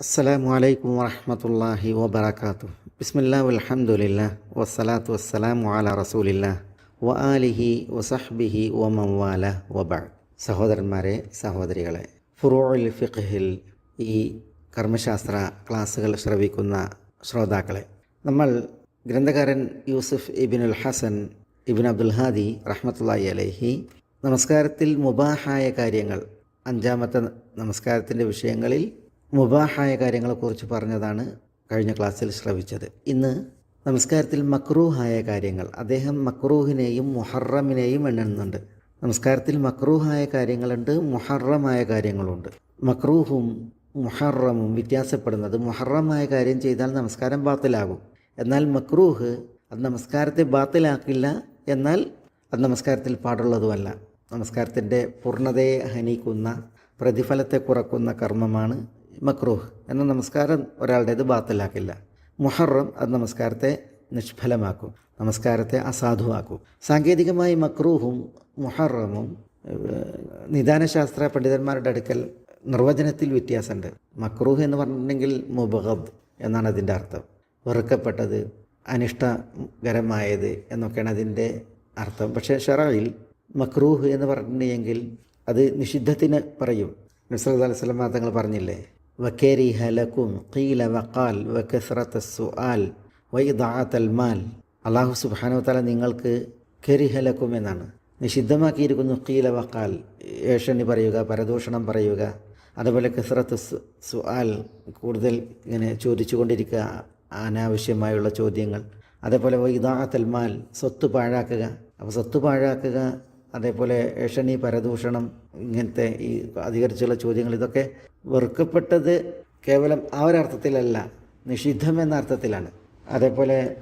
അസ്സലാമു അലൈക്കും വറഹ്മത്തുള്ളാഹി വബറകാതുഹു ബിസ്മില്ലാ അലഹമുല്ല വസ്സലാത്തു വസ്സലാമു അലാ റസൂലില്ല വ ആലിഹി വസഹ്ബിഹി വമൻ വബ സഹോദരന്മാരെ സഹോദരികളെ ഫുറൂഉൽ ഫിഖ്ഹിൽ ഈ കർമ്മശാസ്ത്ര ക്ലാസ്സുകൾ ശ്രവിക്കുന്ന ശ്രോതാക്കളെ നമ്മൾ ഗ്രന്ഥകാരൻ യൂസുഫ് ഇബിനുൽ ഹസൻ ഇബിൻ അബ്ദുൽ ഹാദി റഹ്മത്തുള്ളാഹി അലൈഹി നമസ്കാരത്തിൽ മുബാഹായ കാര്യങ്ങൾ അഞ്ചാമത്തെ നമസ്കാരത്തിന്റെ വിഷയങ്ങളിൽ മുബാഹായ കാര്യങ്ങളെക്കുറിച്ച് പറഞ്ഞതാണ് കഴിഞ്ഞ ക്ലാസ്സിൽ ശ്രവിച്ചത്. ഇന്ന് നമസ്കാരത്തിൽ മക്രൂഹായ കാര്യങ്ങൾ. അദ്ദേഹം മക്രൂഹിനെയും മുഹറമിനെയും എണ്ണുന്നുണ്ട്. നമസ്കാരത്തിൽ മക്രൂഹായ കാര്യങ്ങളുണ്ട് മുഹറമായ കാര്യങ്ങളുണ്ട്. മക്രൂഹും മുഹറമും വ്യത്യാസപ്പെടുന്നത് മുഹറമായ കാര്യം ചെയ്താൽ നമസ്കാരം ബാത്തിലാകും. എന്നാൽ മക്രൂഹ് അത് നമസ്കാരത്തെ ബാത്തിലാക്കില്ല എന്നാൽ അത് നമസ്കാരത്തിൽ പാടുള്ളതുമല്ല. നമസ്കാരത്തിന്റെ പൂർണതയെ ഹനിക്കുന്ന പ്രതിഫലത്തെ കുറക്കുന്ന കർമ്മമാണ് മക്രൂഹ് എന്ന നമസ്കാരം ഒരാളുടേത് ബാത്തലാക്കില്ല. മുഹറം അത് നമസ്കാരത്തെ നിഷ്ഫലമാക്കും നമസ്കാരത്തെ അസാധുവാക്കും. സാങ്കേതികമായി മക്രൂഹും മുഹറമും നിദാനശാസ്ത്ര പണ്ഡിതന്മാരുടെ അടുക്കൽ നിർവചനത്തിൽ വ്യത്യാസമുണ്ട്. മക്രൂഹ് എന്ന് പറഞ്ഞിട്ടുണ്ടെങ്കിൽ മുബഹദ് എന്നാണ് അതിന്റെ അർത്ഥം. വെറുക്കപ്പെട്ടത് അനിഷ്ടകരമായത് എന്നൊക്കെയാണ് അതിന്റെ അർത്ഥം. പക്ഷേ ഷെറയിൽ മക്രൂഹ് എന്ന് പറഞ്ഞിട്ടുണ്ടെങ്കിൽ അത് നിഷിദ്ധത്തിന് പറയും. നസ്രത് അലൈഹി തങ്ങൾ പറഞ്ഞില്ലേ? വക്കേരി لكم ഖീല വക്കാൽ وكثرة സുആൽ وإضاعة മാൽ അള്ളാഹു സുബ്ഹാനഹു വതആല നിങ്ങൾക്ക് കരിഹലക്കും എന്നാണ്. നിഷിദ്ധമാക്കിയിരിക്കുന്നു കീല വക്കാൽ ഏഷണി പറയുക പരദൂഷണം പറയുക. അതുപോലെ കസ്രത്ത് സു- സുആൽ കൂടുതൽ ഇങ്ങനെ ചോദിച്ചുകൊണ്ടിരിക്കുക അനാവശ്യമായുള്ള ചോദ്യങ്ങൾ. അതേപോലെ വൈദാഅത്തൽ മാൽ സ്വത്ത് പാഴാക്കുക. അപ്പോൾ സ്വത്ത് പാഴാക്കുക അതേപോലെ ഏഷണി പരദൂഷണം ഇങ്ങനത്തെ ഈ അധികരിച്ചുള്ള ചോദ്യങ്ങൾ ഇതൊക്കെ വെറുക്കപ്പെട്ടത് കേവലം ആ ഒരർത്ഥത്തിലല്ല നിഷിദ്ധം എന്ന അർത്ഥത്തിലാണ്. അതേപോലെ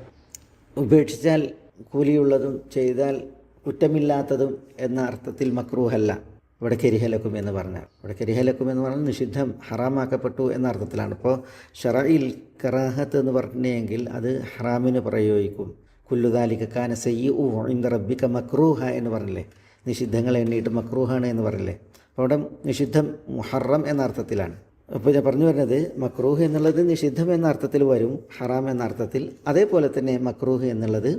ഉപേക്ഷിച്ചാൽ കൂലിയുള്ളതും ചെയ്താൽ കുറ്റമില്ലാത്തതും എന്ന അർത്ഥത്തിൽ മക്രൂഹല്ല. ഇവിടെ കരിഹലക്കും എന്ന് പറഞ്ഞാൽ. ഇവിടെ കരിഹലക്കും എന്ന് പറഞ്ഞാൽ നിഷിദ്ധം ഹറാമാക്കപ്പെട്ടു എന്ന അർത്ഥത്തിലാണ്. ഇപ്പോൾ ഷറയിൽ കറാഹത്ത് എന്ന് പറഞ്ഞെങ്കിൽ അത് ഹറാമിന് പ്രയോഗിക്കും. കുല്ലുദാലിക കാന സയ്യു ഇന്ദ മക്രൂഹ എന്ന് പറഞ്ഞില്ലേ? നിഷിദ്ധങ്ങൾ എണ്ണീട്ട് മക്രൂഹാണ് എന്ന് പറഞ്ഞില്ലേ? അപ്പോൾ അവിടെ നിഷിദ്ധം മുഹറം എന്ന അർത്ഥത്തിലാണ്. അപ്പോൾ ഞാൻ പറഞ്ഞു വരുന്നത് മക്രൂഹ് എന്നുള്ളത് നിഷിദ്ധം എന്ന അർത്ഥത്തിൽ വരും ഹറാം എന്ന അർത്ഥത്തിൽ. അതേപോലെ തന്നെ മക്രൂഹ് എന്നുള്ളത്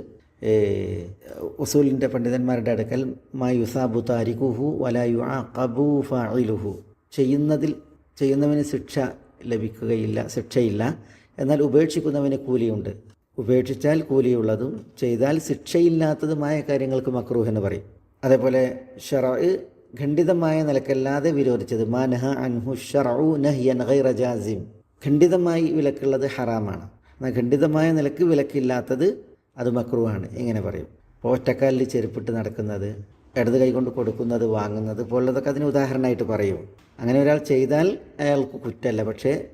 ഉസൂലിന്റെ പണ്ഡിതന്മാരുടെ അടുക്കൽ മാ യുസാബു താരിഖുഹു വലായു അബു ഫായിലുഹു ചെയ്യുന്നതിൽ ചെയ്യുന്നവന് ശിക്ഷ ലഭിക്കുകയില്ല ശിക്ഷയില്ല. എന്നാൽ ഉപേക്ഷിക്കുന്നവന് കൂലിയുണ്ട്. ഉപേക്ഷിച്ചാൽ കൂലിയുള്ളതും ചെയ്താൽ ശിക്ഷയില്ലാത്തതുമായ കാര്യങ്ങൾക്ക് മക്രൂഹ് എന്ന് പറയും. അതേപോലെ ഷറ ഖണ്ഡിതമായ നിലക്കല്ലാതെ വിരോധിച്ചത്. മാനഹ അൻഹു ഷറു നഹ്യൻ ജാസിം. ഖണ്ഡിതമായി വിലക്കുള്ളത് ഹറാമാണ്. എന്നാൽ ഖണ്ഡിതമായ നിലയ്ക്ക് വിലക്കില്ലാത്തത് അത് മക്രുവാണ്. ഇങ്ങനെ പറയും. ഓറ്റക്കാലിൽ ചെരുപ്പിട്ട് നടക്കുന്നത് ഇടത് കൈ കൊണ്ട് കൊടുക്കുന്നത് വാങ്ങുന്നത് പോലുള്ളതൊക്കെ അതിന് ഉദാഹരണമായിട്ട് പറയും. അങ്ങനെ ഒരാൾ ചെയ്താൽ അയാൾക്ക് കുറ്റമല്ല. പക്ഷേ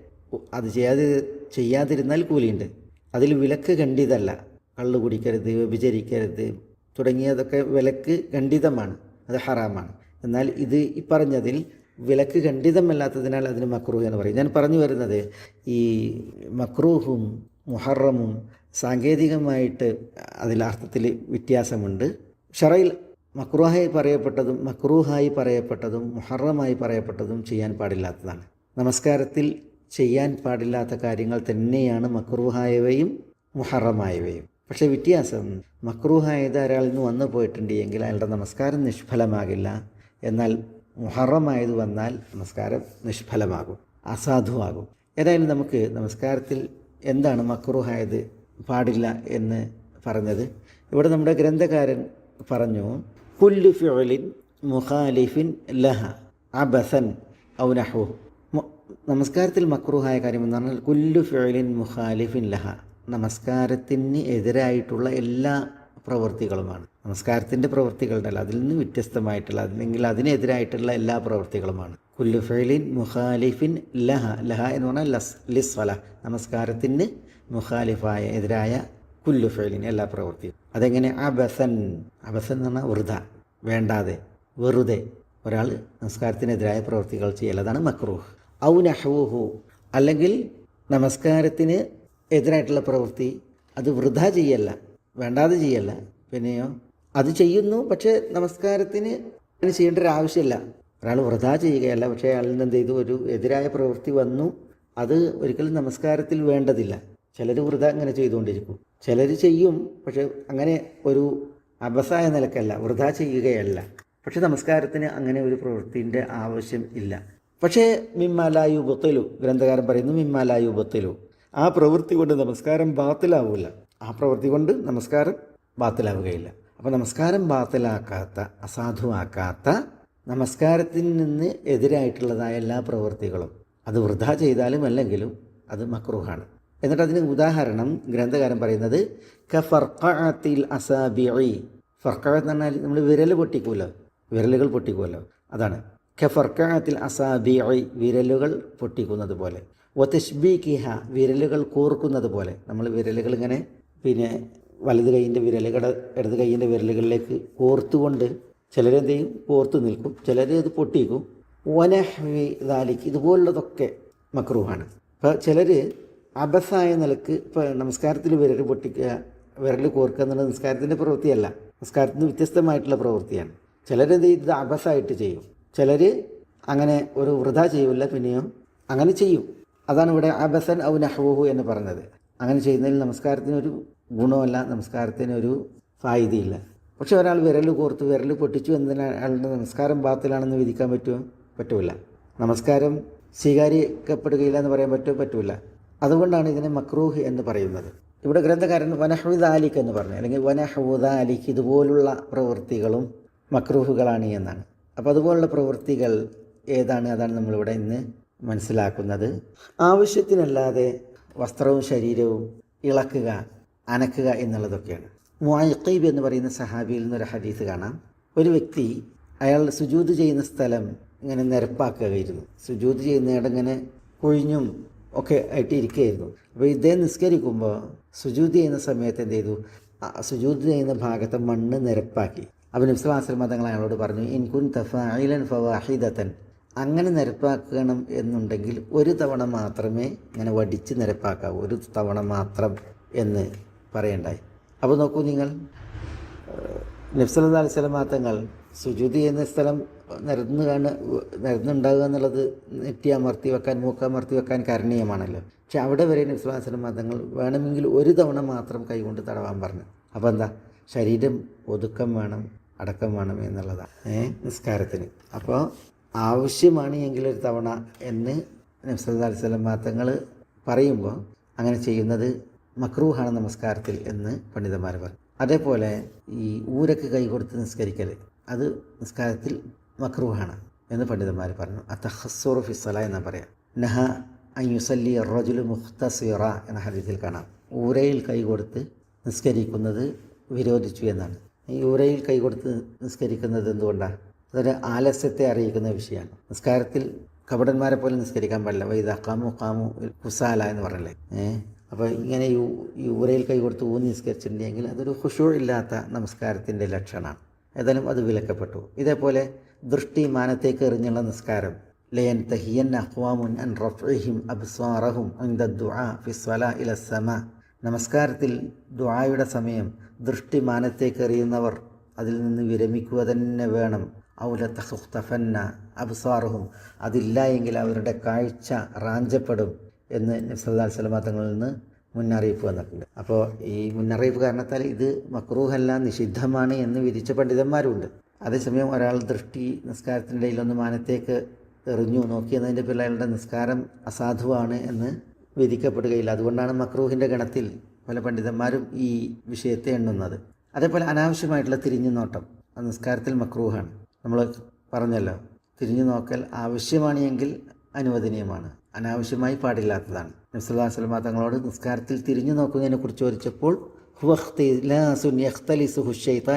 അത് ചെയ്യാതെ ചെയ്യാതിരുന്നാൽ കൂലിയുണ്ട്. അതിൽ വിലക്ക് ഖണ്ഡിതല്ല. കള്ളു കുടിക്കരുത് വ്യഭിചരിക്കരുത് തുടങ്ങിയതൊക്കെ വിലക്ക് ഖണ്ഡിതമാണ്. അത് ഹറാമാണ്. എന്നാൽ ഇത് ഈ പറഞ്ഞതിൽ വിലക്ക് ഖണ്ഡിതമല്ലാത്തതിനാൽ അതിന് മക്രൂഹ് എന്ന് പറയും. ഞാൻ പറഞ്ഞു വരുന്നത് ഈ മക്രൂഹും മുഹറമും സാങ്കേതികമായിട്ട് അതിൽ അർത്ഥത്തിൽ വ്യത്യാസമുണ്ട്. ഷറയിൽ മക്രൂഹായി പറയപ്പെട്ടതും മക്രൂഹായി പറയപ്പെട്ടതും മുഹറമായി പറയപ്പെട്ടതും ചെയ്യാൻ പാടില്ലാത്തതാണ്. നമസ്കാരത്തിൽ ചെയ്യാൻ പാടില്ലാത്ത കാര്യങ്ങൾ തന്നെയാണ് മക്രൂഹായവയും മുഹറമായവയും. പക്ഷേ വ്യത്യാസം മക്രൂഹായത് ഒരാളിൽ നിന്ന് വന്നു പോയിട്ടുണ്ട് എങ്കിൽ അയാളുടെ നമസ്കാരം നിഷ്ഫലമാകില്ല. എന്നാൽ മുഹറമായത് വന്നാൽ നമസ്കാരം നിഷ്ഫലമാകും അസാധുവാകും. ഏതായാലും നമുക്ക് നമസ്കാരത്തിൽ എന്താണ് മക്രൂഹായത് പാടില്ല എന്ന് പറഞ്ഞത്? ഇവിടെ നമ്മുടെ ഗ്രന്ഥകാരൻ പറഞ്ഞു കുല്ലു ഫിഉലിൻ മുഖാലിഫിൻ ലഹ അബസൻ ഔ നഹു മു- നമസ്കാരത്തിൽ മക്രൂഹായ കാര്യം എന്ന് പറഞ്ഞാൽ കുല്ലു ഫിഉലിൻ മുഖാലിഫിൻ ലഹ നമസ്കാരത്തിന് എതിരായിട്ടുള്ള എല്ലാ പ്രവൃത്തികളുമാണ് നമസ്കാരത്തിന്റെ പ്രവൃത്തികളുണ്ടല്ലോ അതിൽ നിന്ന് വ്യത്യസ്തമായിട്ടുള്ള അല്ലെങ്കിൽ അതിനെതിരായിട്ടുള്ള എല്ലാ പ്രവൃത്തികളുമാണ് കുല്ലു മുഹാലിഫിൻ മുഖാലിഫിൻ ലഹ ലഹ എന്ന് പറഞ്ഞാൽ ലസ് ലിസ്വല നമസ്കാരത്തിന് മുഖാലിഫായ എതിരായ കുല്ലുഫലിൻ എല്ലാ പ്രവൃത്തിയും അതെങ്ങനെ? അബസൻ. അബസൻ എന്ന് പറഞ്ഞാൽ വൃത വേണ്ടാതെ വെറുതെ. ഒരാൾ നമസ്കാരത്തിനെതിരായ പ്രവൃത്തികൾ ചെയ്യൽ അതാണ് മക്രൂഹ്. ഔ നഹവുഹു അല്ലെങ്കിൽ നമസ്കാരത്തിന് എതിരായിട്ടുള്ള പ്രവൃത്തി അത് വൃഥ ചെയ്യല്ല. വേണ്ടാതെ ചെയ്യല്ല. പിന്നെയോ അത് ചെയ്യുന്നു പക്ഷേ നമസ്കാരത്തിന് അതിന് ചെയ്യേണ്ട ഒരു ആവശ്യമില്ല. ഒരാൾ വ്രതാ ചെയ്യുകയല്ല പക്ഷേ അയാളിൽ നിന്ന് എന്ത് ചെയ്തു? ഒരു എതിരായ പ്രവൃത്തി വന്നു. അത് ഒരിക്കലും നമസ്കാരത്തിൽ വേണ്ടതില്ല. ചിലർ വൃത അങ്ങനെ ചെയ്തുകൊണ്ടിരിക്കും. ചിലർ ചെയ്യും പക്ഷേ അങ്ങനെ ഒരു അബസായ നിലക്കല്ല വൃത ചെയ്യുകയല്ല. പക്ഷേ നമസ്കാരത്തിന് അങ്ങനെ ഒരു പ്രവൃത്തിന്റെ ആവശ്യം ഇല്ല. പക്ഷേ മിമ്മാലായു ബത്തലു ഗ്രന്ഥകാരൻ പറയുന്നു മിമ്മാലായു ബത്തലു ആ പ്രവൃത്തി കൊണ്ട് നമസ്കാരം ബാത്തിലാവില്ല ആ പ്രവൃത്തി കൊണ്ട് നമസ്കാരം ബാത്തിലാവുകയില്ല. അപ്പോൾ നമസ്കാരം ബാത്തിലാക്കാത്ത അസാധുവാക്കാത്ത നമസ്കാരത്തിൽ നിന്ന് എതിരായിട്ടുള്ളതായ എല്ലാ പ്രവൃത്തികളും അത് വൃഥ ചെയ്താലും അല്ലെങ്കിലും അത് മക്രൂഹാണ്. എന്നിട്ട് അതിന് ഉദാഹരണം ഗ്രന്ഥകാരൻ പറയുന്നത് ക ഫർഖത്തിൽ അസാബിഇ. എന്ന് പറഞ്ഞാൽ നമ്മൾ വിരൽ പൊട്ടിക്കുമല്ലോ. വിരലുകൾ പൊട്ടിക്കുമല്ലോ. അതാണ്. ക അസാബിഇ. വിരലുകൾ പൊട്ടിക്കുന്നത് പോലെ. ഒത്തഷ്ബീഖിഹ വിരലുകൾ കൂർക്കുന്നത് പോലെ. നമ്മൾ വിരലുകൾ ഇങ്ങനെ പിന്നെ വലത് കൈയിന്റെ വിരലുകൾ ഇടത് കൈയിന്റെ വിരലുകളിലേക്ക് കോർത്തുകൊണ്ട് ചിലരെന്ത് ചെയ്യും കോർത്ത് നിൽക്കും. ചിലർ ഇത് പൊട്ടിക്കും. ഓനഹ്വി ദാലിക്ക് ഇതുപോലുള്ളതൊക്കെ മക്രൂഹാണ്. അപ്പോൾ ചിലർ അബസായ നിലയ്ക്ക് ഇപ്പോൾ നമസ്കാരത്തിൽ വിരൽ പൊട്ടിക്കുക വിരൽ കോർക്കുക എന്നുള്ളത് നിസ്കാരത്തിന്റെ പ്രവൃത്തിയല്ല. നിസ്കാരത്തിന് വ്യത്യസ്തമായിട്ടുള്ള പ്രവൃത്തിയാണ്. ചിലരെന്ത് ഇത് അബസായിട്ട് ചെയ്യും. ചിലർ അങ്ങനെ ഒരു വൃഥ ചെയ്യില്ല പിന്നെയോ അങ്ങനെ ചെയ്യും. അതാണ് ഇവിടെ അബസൻ ഔ നഹ്വുഹു എന്ന് പറഞ്ഞത്. അങ്ങനെ ചെയ്യുന്നതിൽ നമസ്കാരത്തിനൊരു ഗുണമല്ല നമസ്കാരത്തിനൊരു ഫായിദയില്ല പക്ഷെ ഒരാൾ വിരൽ കോർത്ത് വിരൽ പൊട്ടിച്ചു എന്നതിന് അയാളുടെ നമസ്കാരം ബാത്തിലാണെന്ന് വിധിക്കാൻ പറ്റുമോ? പറ്റൂല. നമസ്കാരം സ്വീകരിക്കപ്പെടുകയില്ല എന്ന് പറയാൻ പറ്റുമോ? പറ്റൂല. അതുകൊണ്ടാണ് ഇതിനെ മക്രൂഹ് എന്ന് പറയുന്നത്. ഇവിടെ ഗ്രന്ഥകാരൻ വനഹുദ് അലിഖ് എന്ന് പറഞ്ഞു. അല്ലെങ്കിൽ വനഹുദ അലിഖ് ഇതുപോലുള്ള പ്രവൃത്തികളും മക്രൂഹുകളാണ് എന്നാണ്. അപ്പോൾ അതുപോലുള്ള പ്രവൃത്തികൾ ഏതാണ്? അതാണ് നമ്മളിവിടെ ഇന്ന് മനസ്സിലാക്കുന്നത്. ആവശ്യത്തിനല്ലാതെ വസ്ത്രവും ശരീരവും ഇളക്കുക അനക്കുക എന്നുള്ളതൊക്കെയാണ്. മുഅഖീബ് എന്ന് പറയുന്ന സഹാബിയിൽ നിന്നൊരു ഹദീസ് കാണാം. ഒരു വ്യക്തി അയാൾ സുജൂത് ചെയ്യുന്ന സ്ഥലം ഇങ്ങനെ നിരപ്പാക്കുകയായിരുന്നു. സുജൂത് ചെയ്യുന്നയിടം ഇങ്ങനെ കൊഴിഞ്ഞും ഒക്കെ ആയിട്ട് ഇരിക്കുകയായിരുന്നു അപ്പോൾ ഇദ്ദേഹം നിസ്കരിക്കുമ്പോൾ സുജൂത് ചെയ്യുന്ന സമയത്ത് എന്ത് ചെയ്തു? സുജൂത് ചെയ്യുന്ന ഭാഗത്തെ മണ്ണ് നിരപ്പാക്കി. അപ്പോൾ നിസ്ലാസ്ലം തങ്ങൾ അയാളോട് പറഞ്ഞു ഇൻകുൻ തഫായിലൻ ഫവാഹിദത്തൻ അങ്ങനെ നിരപ്പാക്കണം എന്നുണ്ടെങ്കിൽ ഒരു തവണ മാത്രമേ ഇങ്ങനെ വടിച്ച് നിരപ്പാക്കാവൂ. ഒരു തവണ മാത്രം എന്ന് പറയണ്ടായി. അപ്പോൾ നോക്കൂ നിങ്ങൾ നബ്സല്ലാ സ്വലം തങ്ങൾ സുജുതി എന്ന സ്ഥലം നിരന്ന് കാണ നിരന്നുണ്ടാകുക എന്നുള്ളത് നെറ്റി അമർത്തി വെക്കാൻ മൂക്കമർത്തി വെക്കാൻ കരണീയമാണല്ലോ. പക്ഷെ അവിടെ വരെ നബ്സുല്ലാസ്ലം തങ്ങൾ വേണമെങ്കിൽ ഒരു തവണ മാത്രം കൈകൊണ്ട് തടവാൻ പറഞ്ഞു. അപ്പോൾ എന്താ? ശരീരം ഒതുക്കം വേണം അടക്കം വേണം എന്നുള്ളതാണ് നിസ്കാരത്തിന്. അപ്പോൾ ആവശ്യമാണ് എങ്കിൽ ഒരു തവണ എന്ന് നബ്സല്ലാസ്ലം മാത്തങ്ങൾ തങ്ങൾ പറയുമ്പോൾ അങ്ങനെ ചെയ്യുന്നത് മക്രൂഹാണ് നമസ്കാരത്തിൽ എന്ന് പണ്ഡിതന്മാർ പറഞ്ഞു അതേപോലെ ഈ ഊരക്ക് കൈ കൊടുത്ത് നിസ്കരിക്കൽ അത് നിസ്കാരത്തിൽ മക്രൂഹാണ് എന്ന് പണ്ഡിതന്മാർ പറഞ്ഞു. അത്തഹസ്സോർ ഫിസല എന്ന് പറയാം. നഹ അയ്യുസല്ലി റജുൽ മുഖ്തസിറ എന്ന ഹദീസിൽ കാണാം. ഊരയിൽ കൈ കൊടുത്ത് നിസ്കരിക്കുന്നത് വിരോധിച്ചു എന്നാണ്. ഈ ഊരയിൽ കൈ കൊടുത്ത് നിസ്കരിക്കുന്നത് എന്തുകൊണ്ടാണ് അതൊരു ആലസ്യത്തെ അറിയിക്കുന്ന വിഷയമാണ്. നിസ്കാരത്തിൽ കപടന്മാരെ പോലെ നിസ്കരിക്കാൻ പാടില്ല. വൈദ കാമു കാമു കുസാല എന്ന് പറയല്ലേ ഏഹ് അപ്പോൾ ഇങ്ങനെ ഈ ഊരയിൽ കൈ കൊടുത്ത് ഊന്നി നിസ്കരിച്ചിട്ടുണ്ടെങ്കിൽ അതൊരു ഹുഷൂർ ഇല്ലാത്ത നമസ്കാരത്തിന്റെ ലക്ഷണമാണ്. ഏതായാലും അത് വിലക്കപ്പെട്ടു. ഇതേപോലെ ദൃഷ്ടി മാനത്തേക്ക് എറിഞ്ഞുള്ള നിസ്കാരം. ലയൻ തഹിയൻ അഹ്വാമുൻ അൻ റഫ്ഹിം അബ്സ്വാറഹും ദുആ ഫിസ്വല ഇല സമ. നമസ്കാരത്തിൽ ദുആയുടെ സമയം ദൃഷ്ടി അതിൽ നിന്ന് വിരമിക്കുക തന്നെ വേണം. ഔല തഹുഖ്തഫന്ന അബ്സാറുഹും. അതില്ല എങ്കിൽ അവരുടെ കാഴ്ച റാഞ്ചപ്പെടും എന്ന് നബ്സല്ലാ സ്വലമാ തങ്ങളിൽ നിന്ന് മുന്നറിയിപ്പ് വന്നിട്ടുണ്ട്. അപ്പോൾ ഈ മുന്നറിയിപ്പ് കാരണത്താൽ ഇത് മക്രൂഹല്ല നിഷിദ്ധമാണ് എന്ന് വിധിച്ച പണ്ഡിതന്മാരുണ്ട്. അതേസമയം ഒരാൾ ദൃഷ്ടി നിസ്കാരത്തിന്റെ ഇടയിലൊന്ന് മാനത്തേക്ക് എറിഞ്ഞു നോക്കിയെന്നതിന്റെ അയാളുടെ നിസ്കാരം അസാധുവാണ് എന്ന് വിധിക്കപ്പെടുകയില്ല. അതുകൊണ്ടാണ് മക്രൂഹിന്റെ ഗണത്തിൽ പല പണ്ഡിതന്മാരും ഈ വിഷയത്തെ എണ്ണുന്നത്. അതേപോലെ അനാവശ്യമായിട്ടുള്ള തിരിഞ്ഞു നോട്ടം നിസ്കാരത്തിൽ മക്രൂഹാണ്. നമ്മൾ പറഞ്ഞല്ലോ തിരിഞ്ഞു നോക്കൽ ആവശ്യമാണ് എങ്കിൽ അനുവദനീയമാണ്. അനാവശ്യമായി പാടില്ലാത്തതാണ്. നബ്സല്ലാ സ്വലമ തങ്ങളോട് നിസ്കാരത്തിൽ തിരിഞ്ഞു നോക്കുന്നതിനെ കുറിച്ച് ചോദിച്ചപ്പോൾ